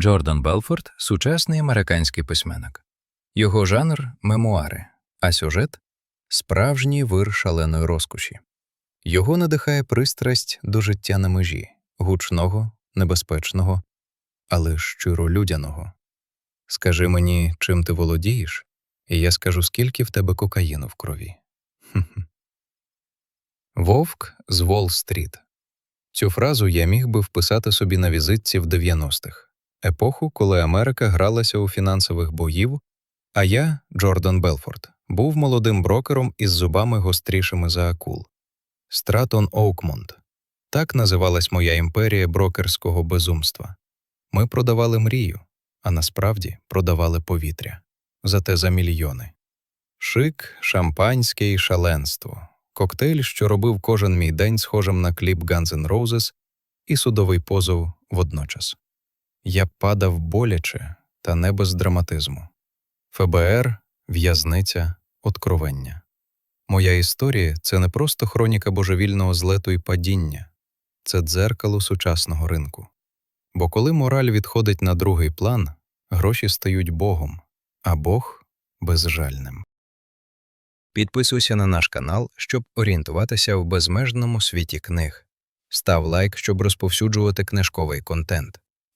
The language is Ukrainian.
Джордан Белфорд сучасний американський письменник. Його жанр мемуари, а сюжет справжній вир шаленої розкоші. Його надихає пристрасть до життя на межі, гучного, небезпечного, але щиро людяного. Скажи мені, чим ти володієш, і я скажу, скільки в тебе кокаїну в крові. Вовк з Уолл-стріт. Цю фразу я міг би вписати собі на візитці в 90-х, епоху, коли Америка гралася у фінансових боїв, а я, Джордан Белфорд, був молодим брокером із зубами гострішими за акул. Стратон Оукмонт. Так називалась моя імперія брокерського безумства. Ми продавали мрію, а насправді продавали повітря. Зате за мільйони. Шик, шампанське і шаленство. Коктейль, що робив кожен мій день схожим на кліп Guns N' Roses і судовий позов водночас. Я падав боляче, та не без драматизму. ФБР, в'язниця, откровення. Моя історія це не просто хроніка божевільного злету і падіння, це дзеркало сучасного ринку. Бо коли мораль відходить на другий план, гроші стають Богом, а Бог безжальним. Підписуйся на наш канал, щоб орієнтуватися в безмежному світі книг. Став лайк, щоб розповсюджувати книжковий контент.